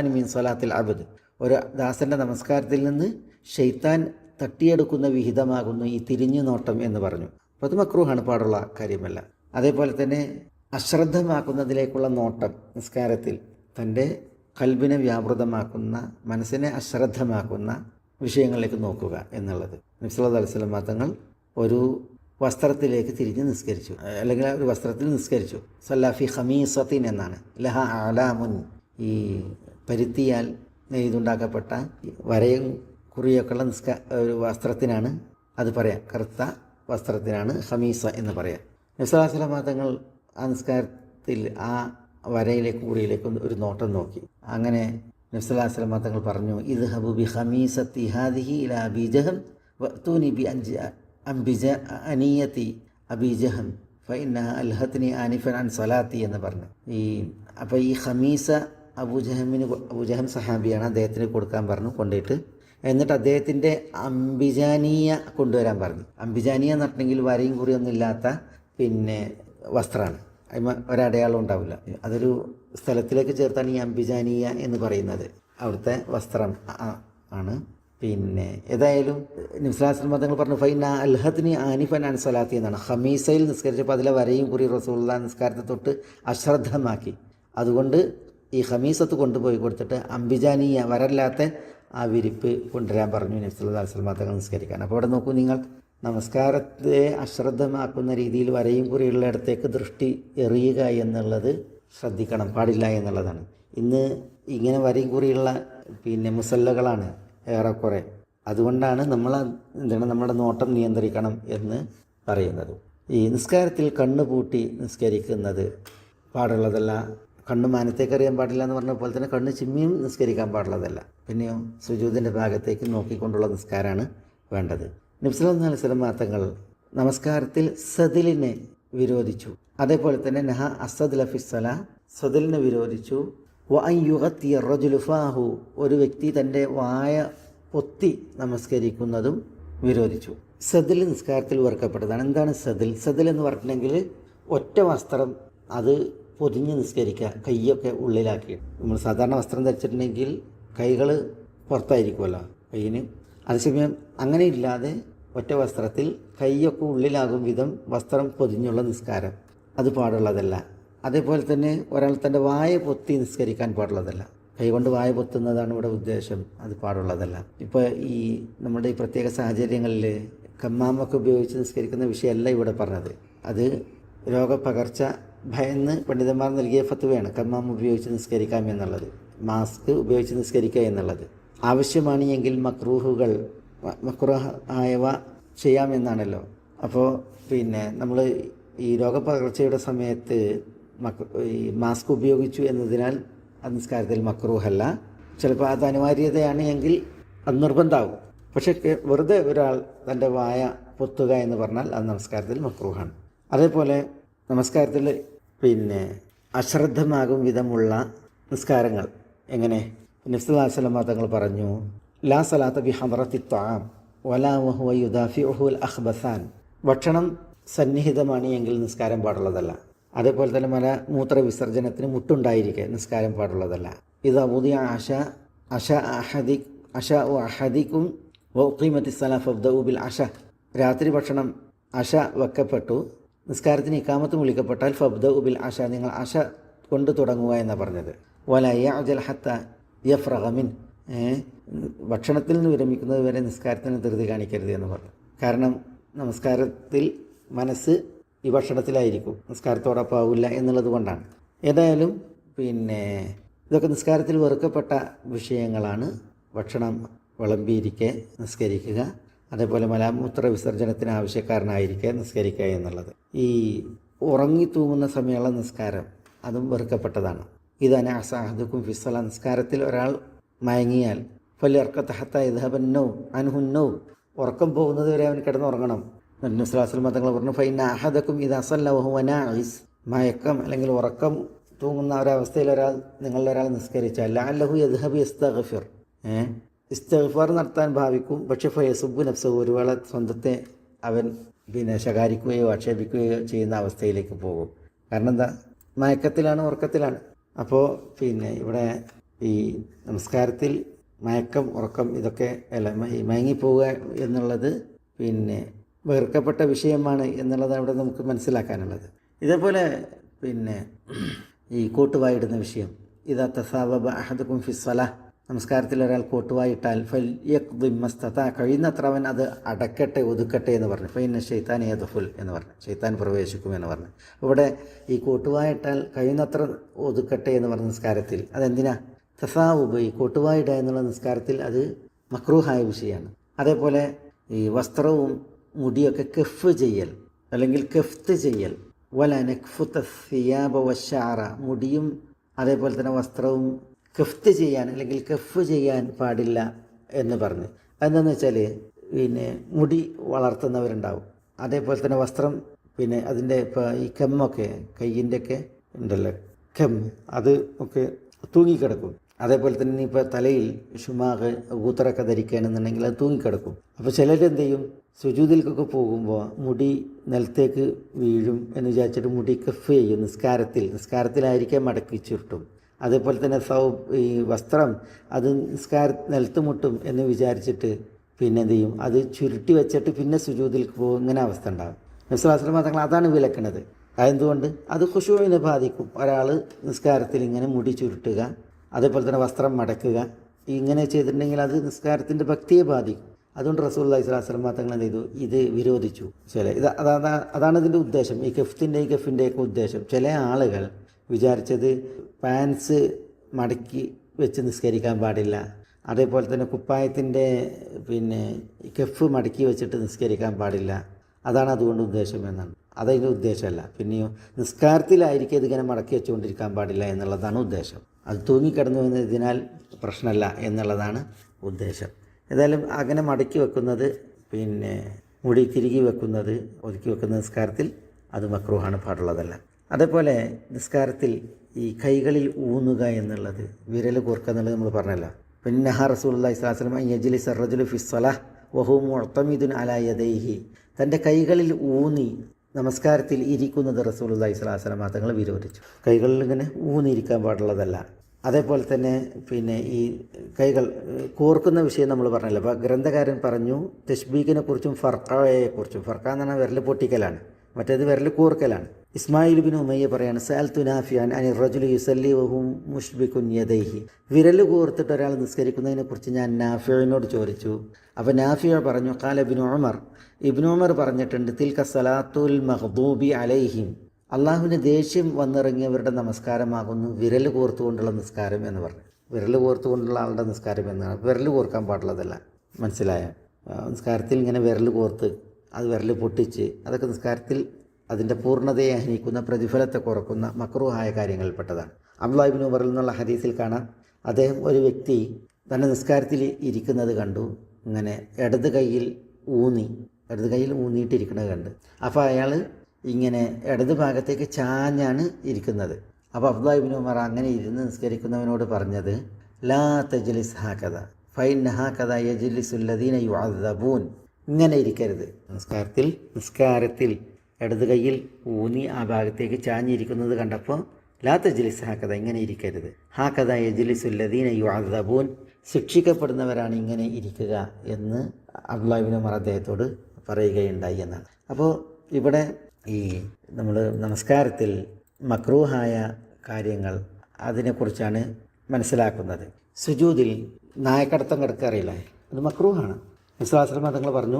മീൻ സലാത്തിൽ അബദ്. ഒരു ദാസന്റെ നമസ്കാരത്തിൽ നിന്ന് ഷെയ്ത്താൻ തട്ടിയെടുക്കുന്ന വിഹിതമാകുന്നു ഈ തിരിഞ്ഞു നോട്ടം എന്ന് പറഞ്ഞു. അപ്പോൾ അത് മക്രൂഹാണ് പാടുള്ള കാര്യമല്ല. അതേപോലെ തന്നെ അശ്രദ്ധമാക്കുന്നതിലേക്കുള്ള നോട്ടം നിസ്കാരത്തിൽ തന്റെ കൽബിനെ വ്യാപൃതമാക്കുന്ന മനസ്സിനെ അശ്രദ്ധമാക്കുന്ന വിഷയങ്ങളിലേക്ക് നോക്കുക എന്നുള്ളത്. നബ്സല്ലാ അലൈവലം തങ്ങൾ ഒരു വസ്ത്രത്തിലേക്ക് തിരിഞ്ഞ് നിസ്കരിച്ചു. അല്ലെങ്കിൽ ഒരു വസ്ത്രത്തിൽ നിസ്കരിച്ചു. സല്ലാഫി ഹമീസത്തിൻ എന്നാണ്. ലഹ ആലാമുൻ ഈ പരുത്തിയാൽ നെയ്തുണ്ടാക്കപ്പെട്ട വരയും കുറിയൊക്കെയുള്ള നിസ്ക ഒരു വസ്ത്രത്തിനാണ് അത് പറയാം. കറുത്ത വസ്ത്രത്തിനാണ് ഹമീസ എന്ന് പറയാം. നബ്സലാസ്ലാം തങ്ങൾ ആ നിസ്കാരത്തിൽ ആ വരയിലേക്ക് കൂടിയിലേക്ക് ഒരു നോട്ടം നോക്കി. അങ്ങനെ നബ്സലാസ്ലമ തങ്ങൾ പറഞ്ഞു ഇത് ഹബുബി ഹമീസത്തി ഹാദിഹി ഇല അബിജഹം വത്തൂനി ബി അഞ്ച് അംബിജ അനീയത്തി അബിജഹം ഫൈന അൽഹത്തിനി ആനിഫൻ അൻ സലാത്തി എന്ന് പറഞ്ഞു. ഈ അപ്പോൾ ഈ ഹമീസ അബുജഹമിന് അബുജഹം സഹാബിയാണ് അദ്ദേഹത്തിന് കൊടുക്കാൻ പറഞ്ഞു കൊണ്ടിട്ട് എന്നിട്ട് അദ്ദേഹത്തിന്റെ അംബിജാനീയ കൊണ്ടുവരാൻ പറഞ്ഞു. അംബിജാനീയ എന്ന് പറഞ്ഞിട്ടുണ്ടെങ്കിൽ വരയും കുറിയൊന്നും ഇല്ലാത്ത പിന്നെ വസ്ത്രമാണ് അതിന് ഒരടയാളം ഉണ്ടാവില്ല. അതൊരു സ്ഥലത്തിലേക്ക് ചേർത്താണ് ഈ അംബിജാനീയ എന്ന് പറയുന്നത്. അവിടുത്തെ വസ്ത്രം ആണ്. പിന്നെ ഏതായാലും നിസ്ലാസ്ലം മതങ്ങൾ പറഞ്ഞു ഫൈന അൽഹത്തിനി ആനിഫൻ അൻ സലാത്തി എന്നാണ്. ഹമീസയിൽ നിസ്കരിച്ചപ്പോൾ അതിലെ വരയും കുറി റസൂള്ള നിസ്കാരത്തെ തൊട്ട് അശ്രദ്ധമാക്കി. അതുകൊണ്ട് ഈ ഹമീസത്ത് കൊണ്ടുപോയി കൊടുത്തിട്ട് അംബിജാനീയ വരല്ലാത്ത ആ വിരിപ്പ് കൊണ്ടുവരാൻ പറഞ്ഞു നബ്സുല്ലാ തങ്ങൾ നിസ്കരിക്കാൻ. അപ്പോൾ അവിടെ നോക്കൂ നിങ്ങൾ നമസ്കാരത്തെ അശ്രദ്ധമാക്കുന്ന രീതിയിൽ വരയും കുറിയുള്ള ഇടത്തേക്ക് ദൃഷ്ടി എറിയുക എന്നുള്ളത് ശ്രദ്ധിക്കണം പാടില്ല എന്നുള്ളതാണ്. ഇന്ന് ഇങ്ങനെ വരയും കുറിയുള്ള പിന്നെ മുസല്ലകളാണ് ഏറെക്കുറെ. അതുകൊണ്ടാണ് നമ്മൾ എന്താണ് നമ്മുടെ നോട്ടം നിയന്ത്രിക്കണം എന്ന് പറയുന്നത്. ഈ നിസ്കാരത്തിൽ കണ്ണു പൂട്ടി നിസ്കരിക്കുന്നത് പാടുള്ളതല്ല. കണ്ണു മാനത്തേക്ക് അറിയാൻ പാടില്ല എന്ന് പറഞ്ഞ പോലെ തന്നെ കണ്ണ് ചിമ്മിയും നിസ്കരിക്കാൻ പാടുള്ളതല്ല. പിന്നെയോ സുജൂതിന്റെ ഭാഗത്തേക്ക് നോക്കിക്കൊണ്ടുള്ള നിസ്കാരമാണ് വേണ്ടത്. നബ്സലം അലൈഹി സ്വലം തങ്ങൾ നമസ്കാരത്തിൽ സദിലിനെ വിരോധിച്ചു. അതേപോലെ തന്നെ നഹ അസദ് ലഫിസ്വല സദിലിനെ വിരോധിച്ചു. വയുഹത്തിയ റജുലുഫാഹു ഒരു വ്യക്തി തന്റെ വായ പൊത്തി നമസ്കരിക്കുന്നതും വിരോധിച്ചു. സദിൽ നിസ്കാരത്തിൽ വർക്കപ്പെട്ടതാണ് എന്താണ് സദിൽ? സദിൽ എന്ന് പറഞ്ഞിട്ടുണ്ടെങ്കിൽ ഒറ്റ വസ്ത്രം അത് പൊതിഞ്ഞ് നിസ്കരിക്കുക കൈയൊക്കെ ഉള്ളിലാക്കി. നമ്മൾ സാധാരണ വസ്ത്രം ധരിച്ചിട്ടുണ്ടെങ്കിൽ കൈകൾ പുറത്തായിരിക്കുമല്ലോ കൈയിന് അതേസമയം അങ്ങനെ ഇല്ലാതെ ഒറ്റ വസ്ത്രത്തിൽ കൈയൊക്കെ ഉള്ളിലാകും വിധം വസ്ത്രം പൊതിഞ്ഞുള്ള നിസ്കാരം. അത് പാടുള്ളതല്ല. അതേപോലെ തന്നെ ഒരാൾ തന്റെ വായ പൊത്തി നിസ്കരിക്കാൻ പാടുള്ളതല്ല. കൈകൊണ്ട് വായ പൊത്തുന്നതാണ് ഇവിടെ ഉദ്ദേശം. അത് പാടുള്ളതല്ല. ഇപ്പോൾ ഈ നമ്മുടെ ഈ പ്രത്യേക സാഹചര്യങ്ങളിൽ കമ്മാമൊക്കെ ഉപയോഗിച്ച് നിസ്കരിക്കുന്ന വിഷയമല്ല ഇവിടെ പറഞ്ഞത്. അത് രോഗപകർച്ച ഭയന്ന് പണ്ഡിതന്മാർ നൽകിയ ഫത്വയാണ് കമ്മാം ഉപയോഗിച്ച് നിസ്കരിക്കാം എന്നുള്ളത്. മാസ്ക് ഉപയോഗിച്ച് നിസ്കരിക്കുക എന്നുള്ളത്. ആവശ്യമാണ് എങ്കിൽ മക്രൂഹുകൾ മക്രൂഹ് ആയവ ചെയ്യാമെന്നാണല്ലോ. അപ്പോൾ പിന്നെ നമ്മൾ ഈ രോഗപകർച്ചയുടെ സമയത്ത് മക് ഈ മാസ്ക് ഉപയോഗിച്ചു എന്നതിനാൽ അനുസ്കാരത്തിൽ നിസ്കാരത്തിൽ മക്രൂഹല്ല. ചിലപ്പോൾ അത് അനിവാര്യതയാണ് എങ്കിൽ അത് നിർബന്ധമാകും പക്ഷേ വെറുതെ ഒരാൾ തന്റെ വായ പൊത്തുക എന്ന് പറഞ്ഞാൽ അത് നമസ്കാരത്തിൽ മക്രൂഹാണ്. അതേപോലെ നമസ്കാരത്തിൽ പിന്നെ അശ്രദ്ധമാകും വിധമുള്ള നിസ്കാരങ്ങൾ എങ്ങനെ? നഫ്സുല്ലാസ്ലമ തങ്ങൾ പറഞ്ഞു ലാ സലാത്ത ബി ഹമറത്തി ത്വാം വലാ വഹുവ അഹ്ബസാൻ ഭക്ഷണം സന്നിഹിതമാണ് എങ്കിൽ നിസ്കാരം പാടുള്ളതല്ല. അതേപോലെ തന്നെ മല മൂത്ര വിസർജനത്തിന് മുട്ടുണ്ടായിരിക്കെ നിസ്കാരം പാടുള്ളതല്ല. ഇത് അബുദി ആഷ അഷ അഹദി അഷ ഉ അഹദിക്കും വൗഖീമത്തി സലാഫ് ബിൽ അഷ രാത്രി ഭക്ഷണം അഷ വെക്കപ്പെട്ടു നിസ്കാരത്തിന് ഇക്കാമത്ത് വിളിക്കപ്പെട്ടാൽ ഫബ്ദ ഉബിൽ അഷ നിങ്ങൾ അഷ കൊണ്ട് തുടങ്ങുക എന്നാണ് പറഞ്ഞത്. വലയ അജൽ ഹത്ത യഫ്രഹമിൻ ഭക്ഷണത്തിൽ നിന്ന് വിരമിക്കുന്നത് വരെ നിസ്കാരത്തിന് ധൃതി കാണിക്കരുത് എന്ന് പറഞ്ഞു. കാരണം നമസ്കാരത്തിൽ മനസ്സ് ഈ ഭക്ഷണത്തിലായിരിക്കും നിസ്കാരത്തോടൊപ്പം ആവില്ല എന്നുള്ളത് കൊണ്ടാണ്. ഏതായാലും പിന്നെ ഇതൊക്കെ നിസ്കാരത്തിൽ വെറുക്കപ്പെട്ട വിഷയങ്ങളാണ്. ഭക്ഷണം വിളമ്പിയിരിക്കെ നിസ്കരിക്കുക. അതേപോലെ മലാമൂത്ര വിസർജനത്തിന് ആവശ്യക്കാരനായിരിക്കെ നിസ്കരിക്കുക എന്നുള്ളത്. ഈ ഉറങ്ങി തൂങ്ങുന്ന സമയമുള്ള നിസ്കാരം അതും വെറുക്കപ്പെട്ടതാണ്. ഇതാണ് അസാഹദുക്കും ഫിസ്സല നിസ്കാരത്തിൽ ഒരാൾ മയങ്ങിയാൽ ഫലിയർക്ക തഹത്ത ഇദ്ഹബന്നോ അൻഹുന്നോ ഉറക്കം പോകുന്നത് വരെ അവൻ കിടന്നുറങ്ങണം. നബ്നുസ്ലാസ്ലം മതങ്ങൾ പറഞ്ഞു ഫൈന അഹദക്കും ഇത് അസല്ലഹുവനായിസ് മയക്കം അല്ലെങ്കിൽ ഉറക്കം തൂങ്ങുന്ന ഒരവസ്ഥയിൽ ഒരാൾ നിങ്ങളുടെ ഒരാൾ നിസ്കരിച്ചാൽ ലാലഹു യദ്ഹബി ഇസ്തഗഫിർ ഏഹ് ഇസ്തഗ്ഫാർ നടത്താൻ ഭാവിക്കും പക്ഷെ ഫയസുബു നഫ്സഹു ഒരു വേള സ്വന്തത്തെ അവൻ പിന്നെ ശകാരിക്കുകയോ ആക്ഷേപിക്കുകയോ ചെയ്യുന്ന അവസ്ഥയിലേക്ക് പോകും. കാരണം എന്താ? മയക്കത്തിലാണ് ഉറക്കത്തിലാണ്. അപ്പോൾ പിന്നെ ഇവിടെ ഈ നമസ്കാരത്തിൽ മയക്കം ഉറക്കം ഇതൊക്കെ അല്ല മയങ്ങിപ്പോവുക എന്നുള്ളത് പിന്നെ വെറുക്കപ്പെട്ട വിഷയമാണ് എന്നുള്ളത് അവിടെ നമുക്ക് മനസ്സിലാക്കാനുള്ളത്. ഇതേപോലെ പിന്നെ ഈ കൂട്ടുവായിടുന്ന വിഷയം ഇതാ തസാവബ അഹദ് ഫിസ്സല നമസ്കാരത്തിൽ ഒരാൾ കോട്ടുവായിട്ടാൽ ഫൽയക്ദിമസ്തത കഴിയുന്നത്ര അവൻ അത് അടക്കട്ടെ ഒതുക്കട്ടെ എന്ന് പറഞ്ഞു. ഫൈന ഷെയ്ത്താൻ ഏതഫുൽ എന്ന് പറഞ്ഞു. ഷെയ്ത്താൻ പ്രവേശിക്കും എന്ന് പറഞ്ഞു. ഇവിടെ ഈ കോട്ടുവായിട്ടാൽ കഴിയുന്നത്ര ഒതുക്കട്ടെ എന്ന് പറഞ്ഞ നിസ്കാരത്തിൽ അതെന്തിനാ? തസാവുബ് ഈ കോട്ടുവായിടുക എന്നുള്ള നിസ്കാരത്തിൽ അത് മക്രൂഹായ വിഷയമാണ്. അതേപോലെ ഈ വസ്ത്രവും മുടിയൊക്കെ കെഫ് ചെയ്യൽ അല്ലെങ്കിൽ കെഫ്ത്ത് ചെയ്യൽ. വല നഖ്ഫുത്ത സിയാബ വശാറ മുടിയും അതേപോലെ തന്നെ വസ്ത്രവും കെഫ്ത്ത് ചെയ്യാൻ അല്ലെങ്കിൽ കെഫ് ചെയ്യാൻ പാടില്ല എന്ന് പറഞ്ഞ്. അതെന്താണെന്ന് വെച്ചാൽ പിന്നെ മുടി വളർത്തുന്നവരുണ്ടാവും. അതേപോലെ തന്നെ വസ്ത്രം പിന്നെ അതിന്റെ ഇപ്പോൾ ഈ കെമ്മൊക്കെ കയ്യിന്റെയൊക്കെ ഉണ്ടല്ലോ കെം അത് ഒക്കെ തൂങ്ങിക്കിടക്കും. അതേപോലെ തന്നെ ഇപ്പോൾ തലയിൽ ഷുമാഗ് കൂത്തറൊക്കെ ധരിക്കുകയാണെന്നുണ്ടെങ്കിൽ അത് തൂങ്ങിക്കിടക്കും. അപ്പോൾ ചിലരെന്ത് ചെയ്യും? സുജൂതിൽക്കൊക്കെ പോകുമ്പോൾ മുടി നിലത്തേക്ക് വീഴും എന്ന് വിചാരിച്ചിട്ട് മുടി കഫ് ചെയ്യും. നിസ്കാരത്തിൽ നിസ്കാരത്തിലായിരിക്കാം മടക്കി ചുരുട്ടും. അതേപോലെ തന്നെ സൗ ഈ വസ്ത്രം അത് നിസ്കാര നിലത്ത് മുട്ടും എന്ന് വിചാരിച്ചിട്ട് പിന്നെ എന്ത് ചെയ്യും? അത് ചുരുട്ടി വെച്ചിട്ട് പിന്നെ സുജൂതിലേക്ക് പോകും. ഇങ്ങനെ അവസ്ഥ ഉണ്ടാകും നിസ്ലാസ്ലം തങ്ങൾ അതാണ് വിലക്കണത്. അതെന്തുകൊണ്ട്? അത് ഖുഷുവിനെ ബാധിക്കും. ഒരാൾ നിസ്കാരത്തിൽ ഇങ്ങനെ മുടി ചുരുട്ടുക അതേപോലെ തന്നെ വസ്ത്രം മടക്കുക ഇങ്ങനെ ചെയ്തിട്ടുണ്ടെങ്കിൽ അത് നിസ്കാരത്തിന്റെ ഭക്തിയെ ബാധിക്കും. അതുകൊണ്ട് റസൂൽ ഇസ്ലാസ്ലം തങ്ങൾ എന്ത് ചെയ്തു? ഇത് വിരോധിച്ചു. ചില ഇത് അതാണ് അതാണ് ഇതിന്റെ ഉദ്ദേശം. ഈ കെഫ്ത്തിന്റെ ഈ കെഫിന്റെയൊക്കെ ഉദ്ദേശം. ചില ആളുകൾ വിചാരിച്ചത് പാൻസ് മടക്കി വെച്ച് നിസ്കരിക്കാൻ പാടില്ല. അതേപോലെ തന്നെ കുപ്പായത്തിന്റെ പിന്നെ കെഫ് മടക്കി വെച്ചിട്ട് നിസ്കരിക്കാൻ പാടില്ല. അതാണ് അതുകൊണ്ട് ഉദ്ദേശം എന്നാണ്. അതതിന്റെ ഉദ്ദേശമല്ല. പിന്നെയോ നിസ്കാരത്തിലായിരിക്കും ഇതിങ്ങനെ മടക്കി വെച്ചുകൊണ്ടിരിക്കാൻ പാടില്ല എന്നുള്ളതാണ് ഉദ്ദേശം. അത് തൂങ്ങിക്കിടന്നു എന്നതിനാൽ പ്രശ്നമല്ല എന്നുള്ളതാണ് ഉദ്ദേശം. ഏതായാലും അങ്ങനെ മടക്കി വെക്കുന്നത് പിന്നെ മുടി തിരികെ വെക്കുന്നത് ഒതുക്കി വെക്കുന്ന നിസ്കാരത്തിൽ അത് മക്രൂഹാണ് പാടുള്ളതല്ല. അതേപോലെ നിസ്കാരത്തിൽ ഈ കൈകളിൽ ഊന്നുക എന്നുള്ളത് വിരൽ കോർക്കുക എന്നുള്ളത് നമ്മൾ പറഞ്ഞല്ലോ. പിന്നെ നഹ റസൂൽ ഇസ്ലാസ്ലം അയ്യജലി സർറജുലു ഫിസ്വല വഹു മുഅത്തമിദുൻ അലാ യദൈഹി. തന്റെ കൈകളിൽ ഊന്നി നമസ്കാരത്തിൽ ഇരിക്കുന്നത് റസൂൽ ഇസ്ലാസ്ലം തങ്ങൾ വിരോധിച്ചു. കൈകളിൽ ഇങ്ങനെ ഊന്നിയിരിക്കാൻ പാടുള്ളതല്ല. അതേപോലെ തന്നെ പിന്നെ ഈ കൈകൾ കോർക്കുന്ന വിഷയം നമ്മൾ പറഞ്ഞല്ലോ. അപ്പോൾ ഗ്രന്ഥകാരൻ പറഞ്ഞു തഷ്ബീഖിനെ കുറിച്ചും ഫർക്കയെക്കുറിച്ചും ഫർക്ക എന്ന് പറഞ്ഞാൽ വിരൽ പൊട്ടിക്കലാണ്. മറ്റേത് വിരൽ കൂർക്കലാണ്. ഇസ്മായിൽ ബിൻ ഉമയ്യ പറയാണ് സാൽത്തു നാഫിയാൻ അനി റജുൽ യുസല്ലി വഹും മുഷ്ബിഖുൻ യദൈഹി. വിരൽ കൂർത്തിട്ട് ഒരാൾ നിസ്കരിക്കുന്നതിനെ കുറിച്ച് ഞാൻ നാഫിയോനോട് ചോദിച്ചു. അപ്പോൾ നാഫിയ പറഞ്ഞു കാല ബിൻ ഉമർ. ഇബ്നു ഉമർ പറഞ്ഞിട്ടുണ്ട് തിൽക്ക സലാത്തുൽ മഹ്ദൂബി അലൈഹിം. അള്ളാഹുവിന് ദേഷ്യം വന്നിറങ്ങിയവരുടെ നമസ്കാരമാകുന്നു വിരൽ കോർത്തുകൊണ്ടുള്ള നിസ്കാരം എന്ന് പറഞ്ഞു. വിരൽ കോർത്തുകൊണ്ടുള്ള ആളുടെ നിസ്കാരം എന്നാണ്. വിരൽ കോർക്കാൻ പാടുള്ളതല്ല. മനസ്സിലായ? നിസ്കാരത്തിൽ ഇങ്ങനെ വിരൽ കോർത്ത് അത് വിരൽ പൊട്ടിച്ച് അതൊക്കെ നിസ്കാരത്തിൽ അതിന്റെ പൂർണതയെ ഹനിക്കുന്ന പ്രതിഫലത്തെ കുറക്കുന്ന മക്രൂഹായ കാര്യങ്ങളിൽപ്പെട്ടതാണ്. അബ്ദുല്ലാഹിബിൻ ഉമറിൽ നിന്നുള്ള ഹദീസിൽ കാണാം അദ്ദേഹം ഒരു വ്യക്തി തന്നെ നിസ്കാരത്തിൽ ഇരിക്കുന്നത് കണ്ടു ഇങ്ങനെ ഇടത് കൈയിൽ ഊന്നി ഇടത് കൈയിൽ ഊന്നിയിട്ടിരിക്കുന്നത് കണ്ട്. അപ്പോൾ അയാൾ ഇങ്ങനെ ഇടത് ഭാഗത്തേക്ക് ചാഞ്ഞാണ് ഇരിക്കുന്നത്. അപ്പോൾ അബ്ദുല്ലാഹിബിൻ ഉമർ അങ്ങനെ ഇരുന്ന് നിസ്കരിക്കുന്നവനോട് പറഞ്ഞത് ലാ തജലിസ് ഹാ കഥ ഫൈൻ ഹാ കഥ യജലിസുല്ലദീന യു യുഅദബൂൻ ഇങ്ങനെ ഇരിക്കരുത്. നമസ്കാരത്തിൽ നിസ്കാരത്തിൽ ഇടത് കൈയിൽ ഊന്നി ആ ഭാഗത്തേക്ക് ചാഞ്ഞിരിക്കുന്നത് കണ്ടപ്പോൾ ലാ ജലിസ് ഹാക്കഥ ഇങ്ങനെ ഇരിക്കരുത്. ഹാക്കഥ യു യുഅദബൂൻ. ശിക്ഷിക്കപ്പെടുന്നവരാണ് ഇങ്ങനെ ഇരിക്കുക എന്ന് അബ്ദുല്ലാഹിബിൻ ഉമർ അദ്ദേഹത്തോട് പറയുകയുണ്ടായി എന്നാണ്. അപ്പോൾ ഇവിടെ ഈ നമ്മൾ നമസ്കാരത്തിൽ മക്രൂഹായ കാര്യങ്ങൾ അതിനെക്കുറിച്ചാണ് മനസ്സിലാക്കുന്നത്. സുജൂതിൽ നായക്കടത്തം കിടക്കുക അറിയില്ല അത് മക്രൂഹാണ്. വിശ്വാസ തങ്ങൾ പറഞ്ഞു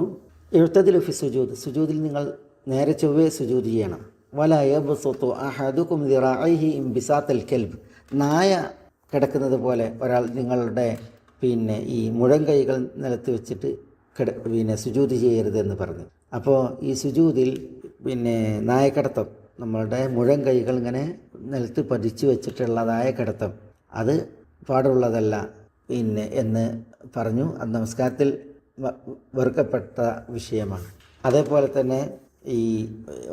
എഴുത്തതിൽ ഫി സുജൂദ് സുജൂദിൽ നിങ്ങൾ നേരെ ചൊവ്വേ സുജൂദ് ചെയ്യണം. വല യബ്സുത്തു അഹദുക്കും ദിറാഇഹി ഇംബിസാത്തൽ കെൽബ്. നായ കിടക്കുന്നത് പോലെ ഒരാൾ നിങ്ങളുടെ പിന്നെ ഈ മുഴം കൈകൾ നിലത്ത് വെച്ചിട്ട് കിട പിന്നെ സുജൂത് ചെയ്യരുത് എന്ന് പറഞ്ഞു. അപ്പോൾ ഈ സുജൂതിൽ പിന്നെ നായക്കടത്തം നമ്മളുടെ മുഴം കൈകൾ ഇങ്ങനെ നിലത്ത് പതിച്ചു വെച്ചിട്ടുള്ള നായക്കടത്തം അത് പാടുള്ളതല്ല പിന്നെ എന്ന് പറഞ്ഞു. നമസ്കാരത്തിൽ വെറുക്കപ്പെട്ട വിഷയമാണ്. അതേപോലെ തന്നെ ഈ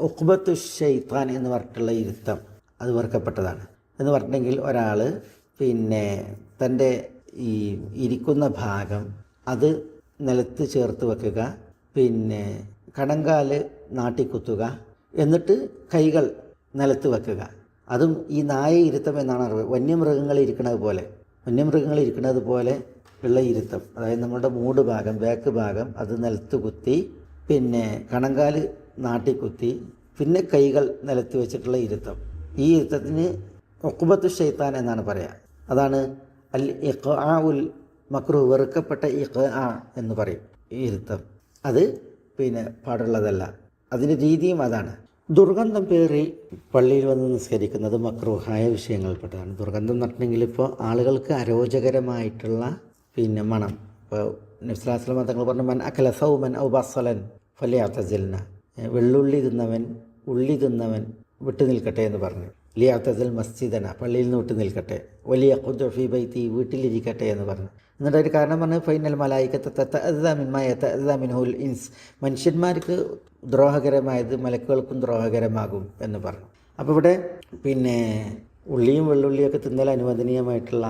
ഉഖ്ബത്തു ഷെയ്ത്താൻ എന്ന് പറഞ്ഞിട്ടുള്ള ഇരുത്തം അത് വെറുക്കപ്പെട്ടതാണ്. എന്ന് പറഞ്ഞിട്ടുണ്ടെങ്കിൽ ഒരാൾ പിന്നെ തന്റെ ഈ ഇരിക്കുന്ന ഭാഗം അത് നിലത്ത് ചേർത്ത് വെക്കുക പിന്നെ കണങ്കാൽ നാട്ടിക്കുത്തുക എന്നിട്ട് കൈകൾ നിലത്ത് വെക്കുക. അതും ഈ നായ ഇരുത്തം എന്നാണ് അറിവ്. വന്യമൃഗങ്ങൾ ഇരിക്കുന്നത് പോലെ. വന്യമൃഗങ്ങൾ ഇരിക്കുന്നത് പോലെ ഉള്ള അതായത് നമ്മുടെ മൂട് ഭാഗം ബാക്ക് ഭാഗം അത് നിലത്ത് കുത്തി പിന്നെ കണങ്കാൽ നാട്ടിക്കുത്തി പിന്നെ കൈകൾ നിലത്ത് വെച്ചിട്ടുള്ള ഇരുത്തം. ഈ ഇരുത്തത്തിന് ഒക്കുബത്തു ഷെയ്ത്താൻ എന്നാണ് പറയുക അതാണ് അൽ ഇഖ് ഉൽ മക്രു വെറുക്കപ്പെട്ട ഇഖ് എന്ന് പറയും ഈ ഇരുത്തം. അത് പിന്നെ പാടുള്ളതല്ല. അതിന്റെ രീതിയും അതാണ്. ദുർഗന്ധം പേറി പള്ളിയിൽ വന്ന് നിസ്കരിക്കുന്നത് മക്രൂഹായ വിഷയങ്ങളിൽപ്പെട്ടതാണ് ദുർഗന്ധം എന്ന് പറഞ്ഞിട്ടുണ്ടെങ്കിൽ ഇപ്പോൾ ആളുകൾക്ക് അരോചകരമായിട്ടുള്ള പിന്നെ മണം. ഇപ്പോൾ നബ്സ്ലാസ്ലം തങ്ങൾ പറഞ്ഞു മൻ അഖല സൗമൻ ഔ ബസലൻ ഫലിയാത്തജൽന വെള്ളുള്ളി തിന്നവൻ ഉള്ളി തിന്നവൻ വിട്ടു നിൽക്കട്ടെ എന്ന് പറഞ്ഞു. ലിയാത്തസൽ മസ്ജിദന പള്ളിയിൽ നിന്ന് വിട്ടു നിൽക്കട്ടെ. വലിയ ഖുദ്ഫി ബൈത്തി വീട്ടിലിരിക്കട്ടെ എന്ന് പറഞ്ഞു. എന്നിട്ട് ഒരു കാരണം പറഞ്ഞു ഫൈനൽ മലായിക്കത്തെ മിൻഹുൽ ഇൻസ്. മനുഷ്യന്മാർക്ക് ദ്രോഹകരമായത് മലക്കുകൾക്കും ദ്രോഹകരമാകും എന്ന് പറഞ്ഞു. അപ്പോൾ ഇവിടെ പിന്നെ ഉള്ളിയും വെള്ളുള്ളിയൊക്കെ തിന്നൽ അനുവദനീയമായിട്ടുള്ള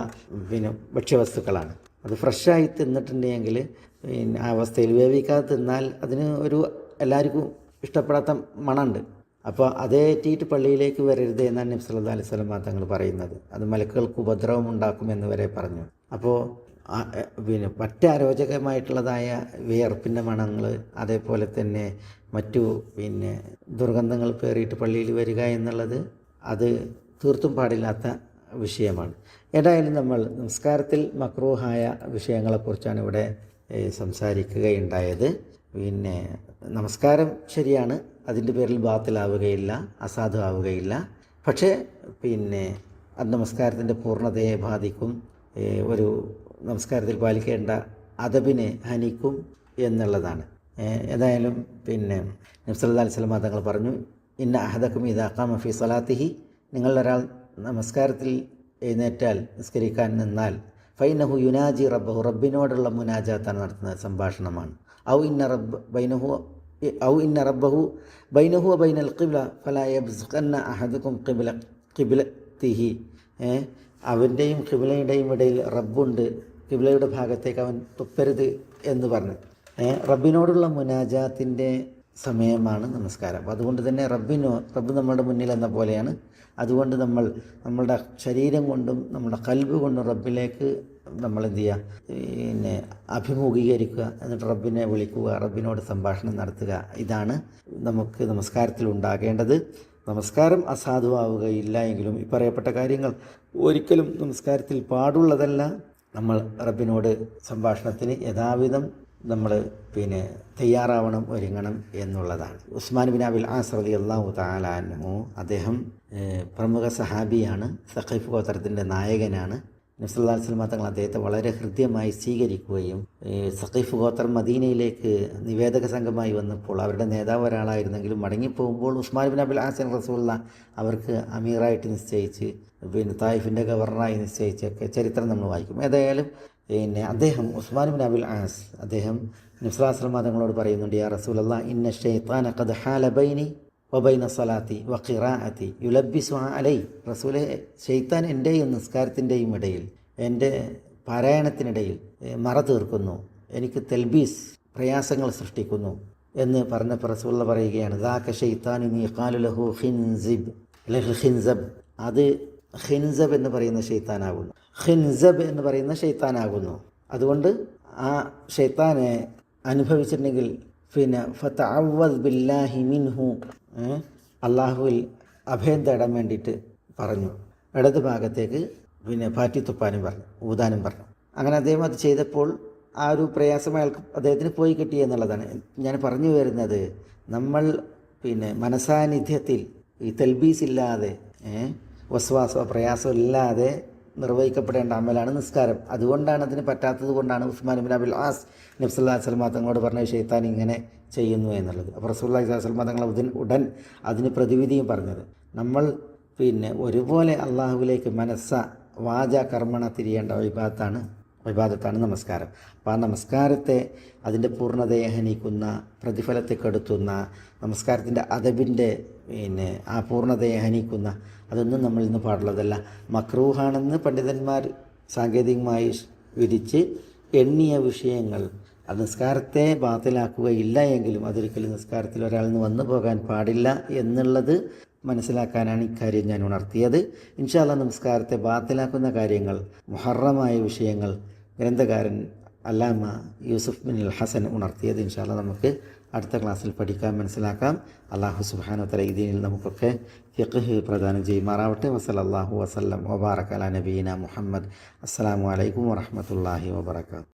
പിന്നെ ഭക്ഷ്യവസ്തുക്കളാണ്. അത് ഫ്രഷായി തിന്നിട്ടുണ്ടെങ്കിൽ പിന്നെ ആ അവസ്ഥയിൽ വേവിക്കാതെ തിന്നാൽ അതിന് ഒരു എല്ലാവർക്കും ഇഷ്ടപ്പെടാത്ത മണമുണ്ട്. അപ്പോൾ അതേ അതേറ്റിയിട്ട് പള്ളിയിലേക്ക് വരരുത് എന്നാണ് നബി സല്ലല്ലാഹു അലൈഹി സ്വലം തങ്ങൾ പറയുന്നത്. അത് മലക്കുകൾക്ക് ഉപദ്രവം ഉണ്ടാക്കുമെന്ന് വരെ പറഞ്ഞു. അപ്പോൾ പിന്നെ പറ്റ അരോചകമായിട്ടുള്ളതായ വിയർപ്പിന്റെ മണങ്ങൾ അതേപോലെ തന്നെ മറ്റു പിന്നെ ദുർഗന്ധങ്ങൾ പേറിയിട്ട് പള്ളിയിൽ വരിക എന്നുള്ളത് അത് തീർത്തും പാടില്ലാത്ത വിഷയമാണ്. ഏതായാലും നമ്മൾ നമസ്കാരത്തിൽ മക്രൂഹായ വിഷയങ്ങളെക്കുറിച്ചാണ് ഇവിടെ സംസാരിക്കുകയുണ്ടായത്. പിന്നെ നമസ്കാരം ശരിയാണ്. അതിന്റെ പേരിൽ ബാത്തിലാവുകയില്ല അസാധുവാവുകയില്ല. പക്ഷേ പിന്നെ അത് നമസ്കാരത്തിന്റെ പൂർണതയെ ബാധിക്കും. ഒരു നമസ്കാരത്തിൽ പാലിക്കേണ്ട അതബിനെ ഹനിക്കും എന്നുള്ളതാണ്. ഏതായാലും പിന്നെ നബ്സല്ലാ അലിസ്ലാം തങ്ങൾ പറഞ്ഞു ഇന്ന അഹദക്കും ഇതാക്കാം ഫി സലാത്തിഹി. നിങ്ങളൊരാൾ നമസ്കാരത്തിൽ എഴുന്നേറ്റാൽ നിസ്കരിക്കാൻ നിന്നാൽ ഫൈനഹു യുനാജി റബ്ബഹു റബ്ബിനോടുള്ള മുനാജാത്താണ് നടത്തുന്ന സംഭാഷണമാണ്. ഔ ഇന്ന റബ്ബ് ബൈനഹു ഔ ഇന്ന റബ്ബഹു ബൈനഹു ബൈനൽ ഖിബ്ല ഫലാ യബ്സുഖന്ന അഹദുക്കും ഖിബ്ല ഖിബ്ലത്തിഹി. തിഹി അവന്റെയും ഖിബ്ലയുടെയും ഇടയിൽ റബ്ബുണ്ട് ഖിബ്ലയുടെ ഭാഗത്തേക്ക് അവൻ തുപ്പരുത് എന്ന് പറഞ്ഞു. റബ്ബിനോടുള്ള മുനാജാത്തിന്റെ സമയമാണ് നമസ്കാരം. അതുകൊണ്ട് തന്നെ റബ്ബിനോ റബ്ബ് നമ്മുടെ മുന്നിൽ എന്ന പോലെയാണ് അതുകൊണ്ട് നമ്മൾ നമ്മളുടെ ശരീരം കൊണ്ടും നമ്മുടെ കൽബ് കൊണ്ടും റബ്ബിലേക്ക് നമ്മൾ എന്ത് ചെയ്യുക? പിന്നെ അഭിമുഖീകരിക്കുക. എന്നിട്ട് റബ്ബിനെ വിളിക്കുക റബ്ബിനോട് സംഭാഷണം നടത്തുക. ഇതാണ് നമുക്ക് നമസ്കാരത്തിൽ ഉണ്ടാകേണ്ടത്. നമസ്കാരം അസാധുവാവുകയില്ല എങ്കിലും ഈ പറയപ്പെട്ട കാര്യങ്ങൾ ഒരിക്കലും നമസ്കാരത്തിൽ പാടുള്ളതല്ല. നമ്മൾ റബ്ബിനോട് സംഭാഷണത്തിന് യഥാവിധം നമ്മൾ പിന്നെ തയ്യാറാവണം ഒരുങ്ങണം എന്നുള്ളതാണ്. ഉസ്മാൻ ബിൻ അബിൽ ആസ് റലി അള്ളാഹു താലാനു അദ്ദേഹം പ്രമുഖ സഹാബിയാണ് സഖൈഫ് ഗോത്രത്തിന്റെ നായകനാണ്. നബ്സല്ലാ വസ്ലമ തങ്ങൾ അദ്ദേഹത്തെ വളരെ ഹൃദ്യമായി സ്വീകരിക്കുകയും സഖീഫ് ഗോത്രം മദീനയിലേക്ക് നിവേദക സംഘമായി വന്നപ്പോൾ അവരുടെ നേതാവ് ഒരാളായിരുന്നെങ്കിലും മടങ്ങിപ്പോകുമ്പോൾ ഉസ്മാൻ ബിൻ അബുൽ ഹാസൻ റസൂള്ള അവർക്ക് അമീറായിട്ട് നിശ്ചയിച്ച് പിന്നെ തായിഫിന്റെ ഗവർണറായി നിശ്ചയിച്ചൊക്കെ ചരിത്രം നമ്മൾ വായിക്കും. ഏതായാലും പിന്നെ അദ്ദേഹം ഉസ്മാൻ ബിൻ അബുൽ ആസ് അദ്ദേഹം നബ്സലാസ്ലമ തങ്ങളോട് പറയുന്നുണ്ട് യാ റസൂലല്ല ഇന്ന ഷെയ്ത്താൻ ഖദ് ഹാല ബൈനി വബൈന സലാത്തി വഖിറാഅത്തി യുലബിസു അലൈ റസൂലെ ഷെയ്ത്താൻ എന്റെയും നിസ്കാരത്തിന്റെയും ഇടയിൽ എന്റെ പാരായണത്തിനിടയിൽ മറ തീർക്കുന്നു. എനിക്ക് തെൽബീസ് പ്രയാസങ്ങൾ സൃഷ്ടിക്കുന്നു എന്ന് പറഞ്ഞപ്പോൾ റസൂള്ള പറയുകയാണ് ദാക്ക ഷെയ്ത്താനു മീഖാലു ലഹു ഹിൻസിബ് ലഹു ഹിൻസബ് അത് ഹിൻസബ് എന്ന് പറയുന്ന ഷെയ്ത്താനാകുന്നു ഹിൻസബ് എന്ന് പറയുന്ന ഷെയ്ത്താനാകുന്നു അതുകൊണ്ട് ആ ഷെയ്ത്താനെ അനുഭവിച്ചിട്ടുണ്ടെങ്കിൽ പിന്നെ ഫത്തഅവദ് ബില്ലാഹി മിൻഹു? അള്ളാഹുവിൽ അഭയം തേടാൻ വേണ്ടിയിട്ട് പറഞ്ഞു ഇടത് ഭാഗത്തേക്ക് പിന്നെ പാറ്റി തുപ്പാനും പറഞ്ഞു ഊതാനും പറഞ്ഞു അങ്ങനെ അദ്ദേഹം അത് ചെയ്തപ്പോൾ ആ ഒരു പ്രയാസം അയാൾക്ക് അദ്ദേഹത്തിന് പോയി കിട്ടി എന്നുള്ളതാണ് ഞാൻ പറഞ്ഞു വരുന്നത് നമ്മൾ പിന്നെ മനസാന്നിധ്യത്തിൽ ഈ തെൽബീസ് ഇല്ലാതെ വസ്വാസ വസ്വാസോ പ്രയാസമോ ഇല്ലാതെ നിർവഹിക്കപ്പെടേണ്ട അമലാണ് നിസ്കാരം. അതുകൊണ്ടാണ് അതിന് പറ്റാത്തത് കൊണ്ടാണ് ഉസ്മാൻ ഇബിൻ അബിൽ ആസ് നബ്സുല്ലാ സ്വലമ തങ്ങളോട് പറഞ്ഞ ഷെയ്ത്താൻ ഇങ്ങനെ ചെയ്യുന്നു എന്നുള്ളത്. അപ്പോൾ റസൂല്ലാ സ്വലമ തങ്ങൾ ഉടൻ ഉടൻ അതിന് പ്രതിവിധിയും പറഞ്ഞത്. നമ്മൾ പിന്നെ ഒരുപോലെ അള്ളാഹുവിലേക്ക് മനസ്സ വാച കർമ്മണ തിരിയേണ്ട വിഭാഗത്താണ് വിവാദത്താണ് നമസ്കാരം. അപ്പോൾ ആ നമസ്കാരത്തെ അതിന്റെ പൂർണതയെ ഹനിക്കുന്ന പ്രതിഫലത്തെ കെടുത്തുന്ന നമസ്കാരത്തിന്റെ അതബിന്റെ പിന്നെ ആ പൂർണതയെ ഹനിക്കുന്ന അതൊന്നും നമ്മൾ ഇന്ന് പാടുള്ളതല്ല. മക്രൂഹാണെന്ന് പണ്ഡിതന്മാർ സാങ്കേതികമായി വിധിച്ച് എണ്ണിയ വിഷയങ്ങൾ. അത് നിസ്കാരത്തെ ബാത്തിലാക്കുകയില്ല എങ്കിലും അതൊരിക്കലും നിസ്കാരത്തിൽ ഒരാൾ നിന്ന് വന്നു പോകാൻ പാടില്ല എന്നുള്ളത് മനസ്സിലാക്കാനാണ് ഇക്കാര്യം ഞാൻ ഉണർത്തിയത്. ഇൻഷാല്ല നമസ്കാരത്തെ ബാത്തിലാക്കുന്ന കാര്യങ്ങൾ മുഹറമായ വിഷയങ്ങൾ ഗ്രന്ഥകാരൻ Allama Yusuf bin al Hasan ഉണർത്തിയത് ഇൻഷാല്ല നമുക്ക് അടുത്ത ക്ലാസ്സിൽ പഠിക്കാൻ മനസ്സിലാക്കാം. അള്ളാഹു സുബാന ഇതിനിൽ നമുക്കൊക്കെ ഫിഖ് പ്രദാനം ചെയ്യുമാറാവട്ടെ. അള്ളാഹു വസല്ലം വബാറക് അല നബീന മുഹമ്മദ്. അസ്സാം വലൈക്കും വാഹമത്തല്ലാഹി വാബർക്കാത്തു